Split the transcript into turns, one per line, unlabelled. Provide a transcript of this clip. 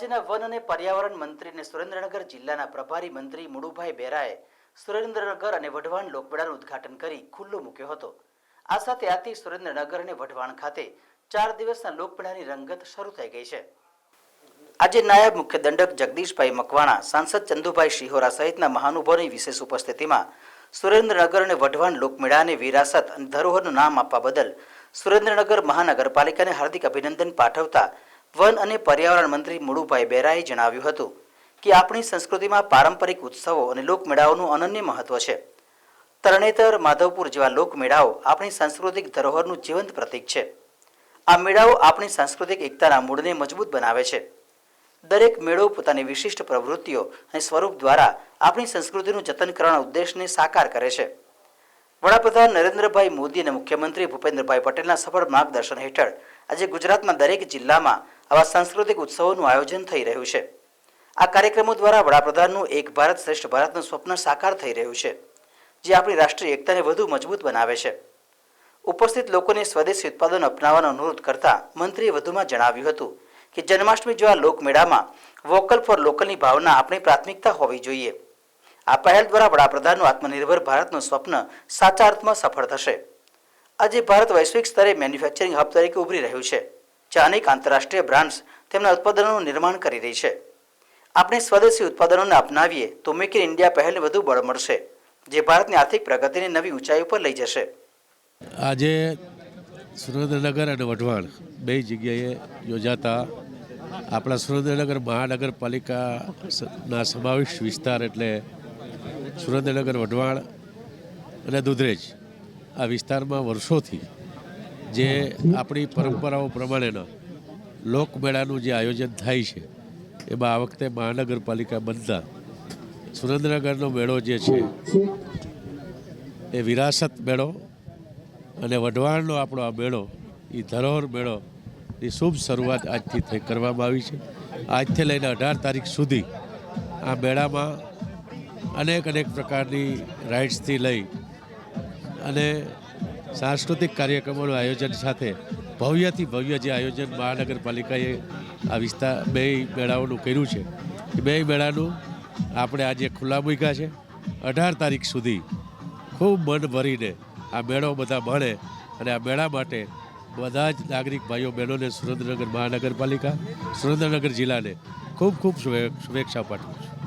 રાજ્યના વન અને પર્યાવરણ મંત્રી અને સુરેન્દ્રનગર જિલ્લાના પ્રભારી મંત્રી મુડુભાઈ બેરાએ સુરેન્દ્રનગર અને વઢવાણ લોકમેળાનું ઉદ્ઘાટન કરી ખુલ્લો મૂક્યો હતો. આ સાથે આથી સુરેન્દ્રનગર અને વઢવાણ ખાતે ચાર દિવસના લોકમેળાની રંગત શરૂ થઈ ગઈ છે. આજે નાયબ મુખ્ય દંડક જગદીશભાઈ મકવાણા, સાંસદ ચંદુભાઈ શિહોરા સહિતના મહાનુભાવોની વિશેષ ઉપસ્થિતિમાં સુરેન્દ્રનગર અને વઢવાણ લોકમેળાને વિરાસત અને ધરોહરનું નામ આપવા બદલ સુરેન્દ્રનગર મહાનગરપાલિકાને હાર્દિક અભિનંદન પાઠવતા વન અને પર્યાવરણ મંત્રી મુળુભાઈ બેરાએ જણાવ્યું હતું કે આપણી સંસ્કૃતિમાં પારંપરિક ઉત્સવો અને લોકમેળાઓનું અનન્ય મહત્વ છે. તરણેતર, માધવપુર જેવા લોકમેળાઓ આપણી સાંસ્કૃતિક ધરોહરનું જીવંત પ્રતીક છે. આ મેળાઓ આપણી સાંસ્કૃતિક એકતાના મૂળને મજબૂત બનાવે છે. દરેક મેળો પોતાની વિશિષ્ટ પ્રવૃત્તિઓ અને સ્વરૂપ દ્વારા આપણી સંસ્કૃતિનું જતન કરવાના ઉદ્દેશને સાકાર કરે છે. વડાપ્રધાન નરેન્દ્રભાઈ મોદી અને મુખ્યમંત્રી ભૂપેન્દ્રભાઈ પટેલના સફળ માર્ગદર્શન હેઠળ આજે ગુજરાતમાં દરેક જિલ્લામાં આવા સાંસ્કૃતિક ઉત્સવોનું આયોજન થઈ રહ્યું છે. આ કાર્યક્રમો દ્વારા વડાપ્રધાનનું એક ભારત શ્રેષ્ઠ ભારતનું સ્વપ્ન સાકાર થઈ રહ્યું છે, જે આપણી રાષ્ટ્રીય એકતાને વધુ મજબૂત બનાવે છે. ઉપસ્થિત લોકોને સ્વદેશી ઉત્પાદન અપનાવવાનો અનુરોધ કરતા મંત્રીએ વધુમાં જણાવ્યું હતું કે જન્માષ્ટમી જેવા લોકમેળામાં વોકલ ફોર લોકલની ભાવના આપણી પ્રાથમિકતા હોવી જોઈએ. આ પહેલ દ્વારા વડાપ્રધાનનું આત્મનિર્ભર ભારતનું સ્વપ્ન સાચા અર્થમાં સફળ થશે. આજે ભારત વૈશ્વિક સ્તરે મેન્યુફેક્ચરિંગ હબ તરીકે ઉભરી રહ્યું છે. જ્યાં અનેક આંતરરાષ્ટ્રીય બ્રાન્ડ્સ તેમના ઉત્પાદનોનું નિર્માણ કરી રહી છે. આપણે સ્વદેશી ઉત્પાદનોને અપનાવીએ તો મેક ઇન ઇન્ડિયા પહેલને વધુ બળ મળશે, જે ભારતની આર્થિક પ્રગતિને નવી ઊંચાઈ ઉપર લઈ જશે.
આજે સુરેન્દ્રનગર અને વઢવાણ બે જગ્યાએ યોજાતા આપણા સુરેન્દ્રનગર મહાનગરપાલિકાના સમાવિષ્ટ વિસ્તાર એટલે સુરેન્દ્રનગર, વઢવાણ અને દુધરેજ. આ વિસ્તારમાં વર્ષોથી જે આપણી પરંપરાઓ પ્રમાણેના લોકમેળાનું જે આયોજન થાય છે, એમાં આ વખતે મહાનગરપાલિકા બનતા સુરેન્દ્રનગરનો મેળો જે છે, એ વિરાસત મેળો અને વઢવાણનો આપણો આ મેળો એ ધરોહર મેળો ની શુભ શરૂઆત આજથી થઈ કરવામાં આવી છે. આજથી લઈને અઢાર તારીખ સુધી આ મેળામાં અનેક અનેક પ્રકારની રાઇડ્સથી લઈ અને સાંસ્કૃતિક કાર્યક્રમોનું આયોજન સાથે ભવ્યથી ભવ્ય જે આયોજન મહાનગરપાલિકાએ આ વિસ્તાર બે મેળાઓનું કર્યું છે. એ બે મેળાનું આપણે આજે ખુલ્લા મૂક્યા છે. અઢાર તારીખ સુધી ખૂબ મન ભરીને આ મેળો બધા મળે અને આ મેળા માટે બધા જ નાગરિક ભાઈઓ બહેનોને સુરેન્દ્રનગર મહાનગરપાલિકા, સુરેન્દ્રનગર જિલ્લાને ખૂબ ખૂબ શુભે- શુભેચ્છા પાઠવું છું.